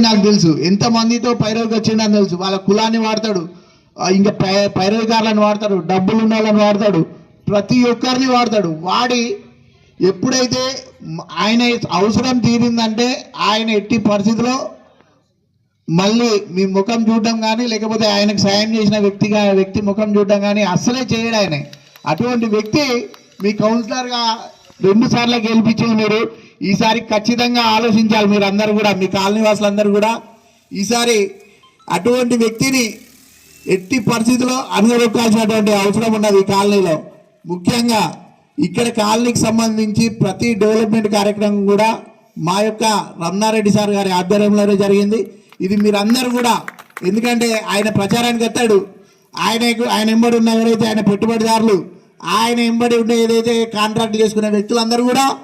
నాకు తెలుసు. ఎంత మందితో పైరవికి వచ్చిండని తెలుసు. వాళ్ళ కులాన్ని వాడతాడు. ఇంకా పై పైరవికారులను వాడతాడు. డబ్బులు ఉన్న వాళ్ళని వాడతాడు. ప్రతి ఒక్కరిని వాడతాడు. వాడి ఎప్పుడైతే ఆయన అవసరం తీరిందంటే ఆయన ఎట్టి పరిస్థితిలో మళ్ళీ మీ ముఖం చూడడం కానీ లేకపోతే ఆయనకు సాయం చేసిన వ్యక్తిగా వ్యక్తి ముఖం చూడడం కానీ అస్సలే చేయడు ఆయన. అటువంటి వ్యక్తి మీ కౌన్సిలర్గా రెండు సార్లు గెలిపించింది మీరు. ఈసారి ఖచ్చితంగా ఆలోచించాలి మీరు అందరూ కూడా మీ కాలనీ వాసులందరూ కూడా. ఈసారి అటువంటి వ్యక్తిని ఎట్టి పరిస్థితిలో అనుగొక్కాల్సినటువంటి అవసరం ఉన్నది ఈ కాలనీలో. ముఖ్యంగా ఇక్కడ కాలనీకి సంబంధించి ప్రతి డెవలప్మెంట్ కార్యక్రమం కూడా మా యొక్క రమణారెడ్డి సార్ గారి ఆధ్వర్యంలోనే జరిగింది. ఇది మీరందరూ కూడా ఎందుకంటే ఆయన ప్రచారానికి ఎత్తాడు. ఆయనకు ఆయన ఎంబడి ఉన్న ఎవరైతే ఆయన పెట్టుబడిదారులు ఆయన ఎంబడి ఉండే ఏదైతే కాంట్రాక్ట్ చేసుకునే వ్యక్తులందరూ కూడా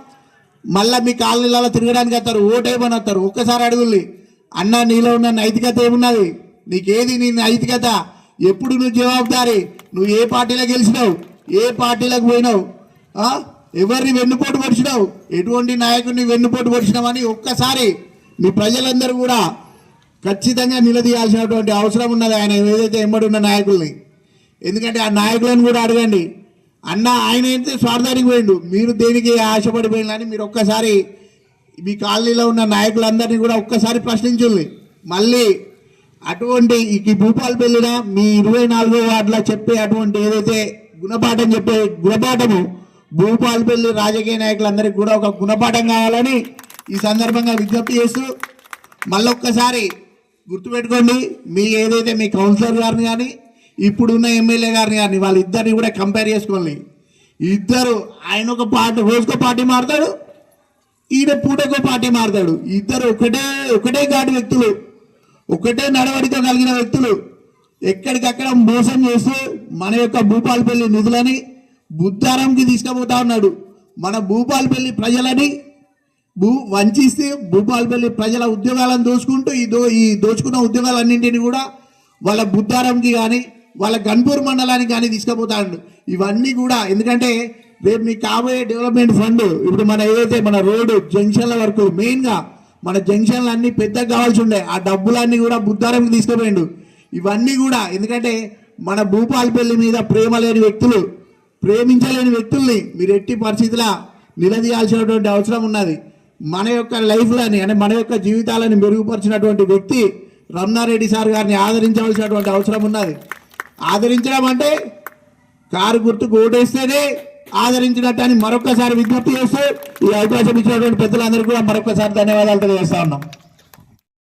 మళ్ళీ మీ కాలనీలలో తిరగడానికి వస్తారు ఓటేమని వస్తారు. ఒక్కసారి అడుగుల్ని అన్న నీలో ఉన్న నైతికత ఏమున్నది? నీకేది నీ నైతికత? ఎప్పుడు నువ్వు జవాబుదారి? నువ్వు ఏ పార్టీలో గెలిచినావు? ఏ పార్టీలకు పోయినావు? ఎవరిని వెన్నుపోటు పొడిచినావు? ఎటువంటి నాయకుడిని వెన్నుపోటు పొడిచినావని ఒక్కసారి మీ ప్రజలందరూ కూడా ఖచ్చితంగా నిలదీయాల్సినటువంటి అవసరం ఉన్నది ఆయన ఏదైతే ఎంబడి ఉన్న నాయకుల్ని. ఎందుకంటే ఆ నాయకులను కూడా అడగండి. అన్న ఆయన అయితే స్వార్థానికి పోయిండు. మీరు దేనికి ఆశపడిపోయిందని మీరు ఒక్కసారి మీ కాలనీలో ఉన్న నాయకులందరినీ కూడా ఒక్కసారి ప్రశ్నించుల్ని. మళ్ళీ అటువంటి ఈ భూపాలపల్లిన మీ ఇరవై నాలుగో వార్డులో చెప్పే అటువంటి ఏదైతే గుణపాఠం చెప్పే గుణపాఠము భూపాలపల్లి రాజకీయ నాయకులందరికీ కూడా ఒక గుణపాఠం కావాలని ఈ సందర్భంగా విజ్ఞప్తి చేస్తూ మళ్ళొక్కసారి గుర్తుపెట్టుకోండి మీ ఏదైతే మీ కౌన్సిలర్ గారిని కానీ ఇప్పుడున్న ఎమ్మెల్యే గారిని కానీ వాళ్ళిద్దరిని కూడా కంపేర్ చేసుకోండి. ఇద్దరు ఆయన ఒక పార్టీ రోజుకో పార్టీ మారుతాడు ఈయన పూటకో పార్టీ మారుతాడు. ఇద్దరు ఒకటే ఒకటే ఘాటు వ్యక్తులు ఒకటే నడవడిక కలిగిన వ్యక్తులు. ఎక్కడికక్కడ మోసం చేస్తూ మన యొక్క భూపాలపల్లి నిధులని బుద్ధారంకి తీసుకుపోతా ఉన్నాడు. మన భూపాలపల్లి ప్రజలని భూ వంచిస్తే భూపాలపల్లి ప్రజల ఉద్యోగాలను దోచుకుంటూ ఈ దో ఈ దోచుకున్న ఉద్యోగాలన్నింటినీ కూడా వాళ్ళ బుద్ధారంకి కానీ వాళ్ళ గన్పూర్ మండలానికి కానీ తీసుకుపోతాడు. ఇవన్నీ కూడా ఎందుకంటే రేపు మీకు కాబోయే డెవలప్మెంట్ ఫండ్ ఇప్పుడు మన ఏదైతే మన రోడ్డు జంక్షన్ల వరకు మెయిన్గా మన జంక్షన్లు అన్నీ పెద్దగా కావాల్సి ఉండే ఆ డబ్బులన్నీ కూడా బుద్ధారంకి తీసుకుపోయిండు. ఇవన్నీ కూడా ఎందుకంటే మన భూపాలపల్లి మీద ప్రేమ లేని వ్యక్తులు ప్రేమించలేని వ్యక్తుల్ని మీరు ఎట్టి పరిస్థితుల నిలదీయాల్సినటువంటి అవసరం ఉన్నది. మన యొక్క లైఫ్లని అంటే మన యొక్క జీవితాలను మెరుగుపరిచినటువంటి వ్యక్తి రమణారెడ్డి సార్ గారిని ఆదరించవలసినటువంటి అవసరం ఉన్నది. ఆదరించడం అంటే కారు గుర్తుకు ఓటేస్తేనే ఆదరించినట్టు అని మరొకసారి విజ్ఞప్తి చేస్తూ ఈ అవకాశం ఇచ్చినటువంటి పెద్దలందరికీ కూడా మరొకసారి ధన్యవాదాలు తెలియజేస్తా ఉన్నాం.